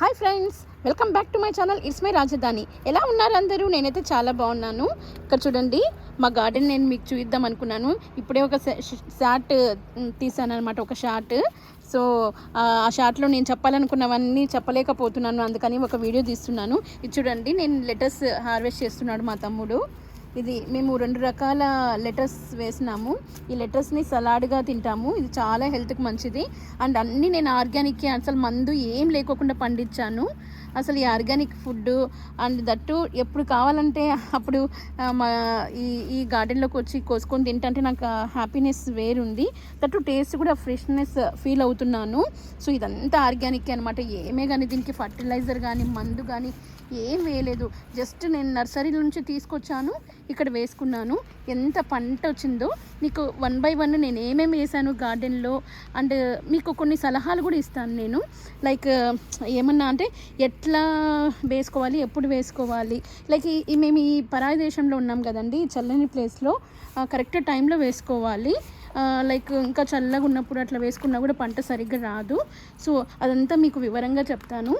Hi friends welcome back to my channel. It's my రాజధాని. ఎలా ఉన్నారు అందరూ? నేనైతే చాలా బాగున్నాను. ఇక్కడ చూడండి మా గార్డెన్ నేను మీకు చూద్దాం అనుకున్నాను. ఇప్పుడే ఒక షార్ట్ తీసాను అనమాట ఒక షార్ట్. సో ఆ షార్ట్లో నేను చెప్పాలనుకున్నవన్నీ చెప్పలేకపోతున్నాను. అందుకని ఒక వీడియో తీస్తున్నాను. ఇది చూడండి నేను లెటర్స్ హార్వెస్ట్ చేస్తున్నాడు మా తమ్ముడు. ఇది మేము రెండు రకాల లెటర్స్ వేసినాము. ఈ లెటర్స్ని సలాడ్గా తింటాము. ఇది చాలా హెల్త్కి మంచిది. అండ్ అన్నీ నేను ఆర్గానిక్ అసలు మందు ఏం లేకోకుండా పండించాను. అసలు ఈ ఆర్గానిక్ ఫుడ్ అండ్ దట్టు ఎప్పుడు కావాలంటే అప్పుడు మా ఈ ఈ గార్డెన్లోకి వచ్చి కోసుకొని తింటే నాకు హ్యాపీనెస్ వేరుంది. దట్టు టేస్ట్ కూడా ఫ్రెష్నెస్ ఫీల్ అవుతున్నాను. సో ఇదంతా ఆర్గానిక్ అనమాట ఏమే కానీ దీనికి ఫర్టిలైజర్ కానీ మందు కానీ ఏం వేయలేదు. జస్ట్ నేను నర్సరీ నుంచి తీసుకొచ్చాను ఇక్కడ వేసుకున్నాను. ఎంత పంట వచ్చిందో నీకు వన్ బై వన్ నేను ఏమేమి వేసాను గార్డెన్లో అండ్ మీకు కొన్ని సలహాలు కూడా ఇస్తాను నేను. లైక్ ఏమన్నా అంటే ఎట్ ఎట్లా వేసుకోవాలి ఎప్పుడు వేసుకోవాలి? లైక్ ఈ- మేము ఈ పరాయి దేశంలో ఉన్నాం కదండి చల్లని ప్లేస్లో కరెక్ట్ టైంలో వేసుకోవాలి. లైక్ ఇంకా చల్లగా ఉన్నప్పుడు అట్లా వేసుకున్నా కూడా పంట సరిగ్గా రాదు. సో అదంతా మీకు వివరంగా చెప్తాను.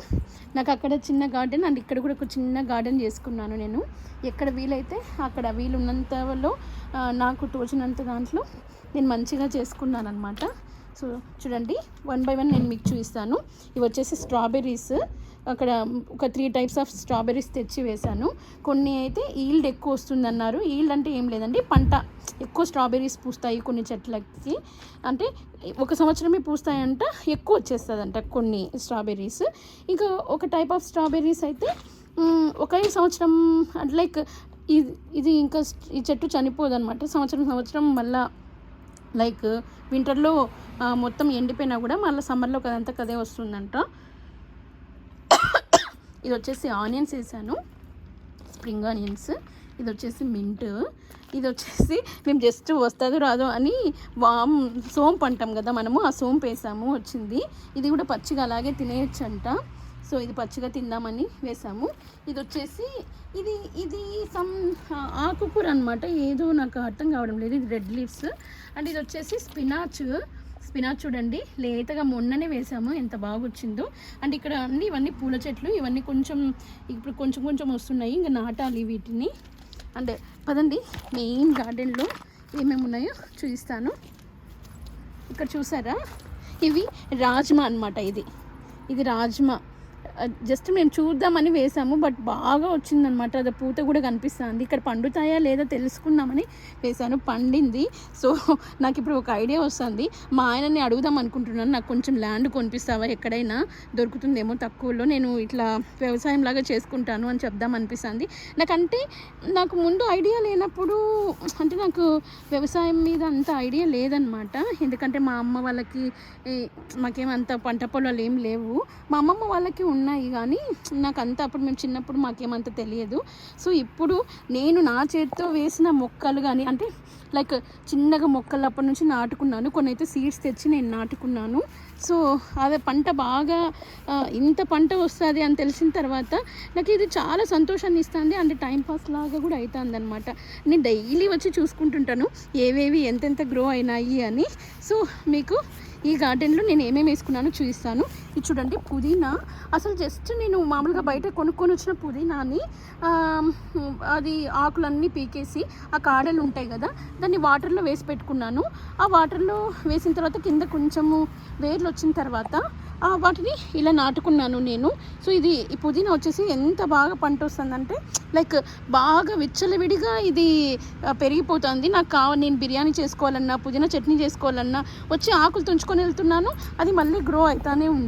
నాకు అక్కడ చిన్న గార్డెన్ అండ్ ఇక్కడ కూడా ఒక చిన్న గార్డెన్ చేసుకున్నాను నేను. ఎక్కడ వీలైతే అక్కడ వీలున్నంతలో నాకు తోచినంత దాంట్లో నేను మంచిగా చేసుకున్నాను అనమాట సో చూడండి వన్ బై వన్ నేను మీకు చూపిస్తాను. ఇవి వచ్చేసి స్ట్రాబెర్రీస్. అక్కడ ఒక త్రీ టైప్స్ ఆఫ్ స్ట్రాబెర్రీస్ తెచ్చి వేశాను. కొన్ని అయితే ఈల్డ్ ఎక్కువ వస్తుందన్నారు. ఈల్డ్ అంటే ఏం లేదండి పంట. ఎక్కువ స్ట్రాబెర్రీస్ పూస్తాయి కొన్ని చెట్లకి. అంటే ఒక సంవత్సరమే పూస్తాయంట ఎక్కువ వచ్చేస్తుందంట కొన్ని స్ట్రాబెర్రీస్. ఇంకా ఒక టైప్ ఆఫ్ స్ట్రాబెర్రీస్ అయితే ఒకే సంవత్సరం లైక్ ఇది ఇది ఇంకా ఈ చెట్టు చనిపోదు అనమాట సంవత్సరం సంవత్సరం మళ్ళా లైక్ వింటర్లో మొత్తం ఎండిపోయినా కూడా మళ్ళీ సమ్మర్లో కదంతా కదే వస్తుందంట. ఇది వచ్చేసి ఆనియన్స్ వేసాను. Spring onions. ఇది వచ్చేసి మింట్. ఇది వచ్చేసి మేము జస్ట్ వస్తుందో రాదో అని వామ్ సోంపు అంటాం కదా మనము ఆ సోంపు వేసాము వచ్చింది. ఇది కూడా పచ్చిగా అలాగే తినేయచ్చంట. సో ఇది పచ్చిగా తిందామని వేసాము. ఇది వచ్చేసి ఇది ఇది సమ్ ఆకుకూర అనమాట ఏదో నాకు అర్థం కావడం లేదు. ఇది రెడ్ లీవ్స్. అండ్ ఇది వచ్చేసి స్పినాచ్. స్పినాచ్ చూడండి. లేతగా మొన్ననే వేసాము. ఎంత బాగా వచ్చిందో అండ్ ఇక్కడ అన్ని ఇవన్నీ పూల చెట్లు. ఇవన్నీ కొంచెం ఇప్పుడు కొంచెం కొంచెం వస్తున్నాయి. ఇంకా నాటాలి వీటిని. అండ్ పదండి మెయిన్ గార్డెన్లో ఏమేమి ఉన్నాయో చూపిస్తాను. ఇక్కడ చూసారా? ఇవి రాజ్మా అన్నమాట ఇది. ఇది రాజ్మా. జస్ట్ మేము చూద్దామని వేసాము బట్ బాగా వచ్చిందనమాట అది పూత కూడా కనిపిస్తుంది. ఇక్కడ పండుతాయా లేదా తెలుసుకుందామని వేసాను. పండింది. సో నాకు ఇప్పుడు ఒక ఐడియా వస్తుంది. మా ఆయనని అడుగుదాం అనుకుంటున్నాను. నాకు కొంచెం ల్యాండ్ కొనిపిస్తావా? ఎక్కడైనా దొరుకుతుందేమో తక్కువలో. నేను ఇట్లా వ్యవసాయం లాగా చేసుకుంటాను అని చెప్దాం అనిపిస్తుంది. నాకంటే నాకు ముందు ఐడియా లేనప్పుడు అంటే నాకు వ్యవసాయం మీద అంత ఐడియా లేదనమాట ఎందుకంటే మా అమ్మ వాళ్ళకి మాకేమంత పంట పొలాలు ఏం లేవు. మా అమ్మమ్మ వాళ్ళకి ఉన్నాయి కానీ నాకు అంత అప్పుడు మేము చిన్నప్పుడు మాకేమంత తెలియదు. సో ఇప్పుడు నేను నా చేతితో వేసిన మొక్కలు కానీ అంటే లైక్ చిన్నగా మొక్కలు అప్పటి నుంచి నాటుకున్నాను. కొన్ని అయితే సీడ్స్ తెచ్చి నేను నాటుకున్నాను. సో అదే పంట బాగా ఇంత పంట వస్తుంది అని తెలిసిన తర్వాత నాకు ఇది చాలా సంతోషాన్ని ఇస్తుంది. అంటే టైంపాస్ లాగా కూడా అవుతుంది అనమాట నేను డైలీ వచ్చి చూసుకుంటుంటాను. ఏవేవి ఎంతెంత గ్రో అయినాయి అని. సో మీకు ఈ గార్డెన్లో నేను ఏమేమి వేసుకున్నానో చూపిస్తాను. ఇది చూడండి పుదీనా. అసలు జస్ట్ నేను మామూలుగా బయట కొనుక్కొని వచ్చిన పుదీనాని అది ఆకులన్నీ పీకేసి ఆ కాడలు ఉంటాయి కదా దాన్ని వాటర్లో వేసి పెట్టుకున్నాను. ఆ వాటర్లో వేసిన తర్వాత కింద కొంచెము వేర్లు వచ్చిన తర్వాత వాటిని ఇలా నాటుకున్నాను నేను. సో ఇది ఈ పుదీనా వచ్చేసి ఎంత బాగా పంట వస్తుందంటే లైక్ బాగా విచ్చలవిడిగా ఇది పెరిగిపోతుంది. నాకు కావ నేను బిర్యానీ చేసుకోవాలన్నా పుదీనా చట్నీ చేసుకోవాలన్నా వచ్చి ఆకులు తుంచుకొని వెళ్తున్నాను. అది మళ్ళీ గ్రో అవుతానే ఉంది.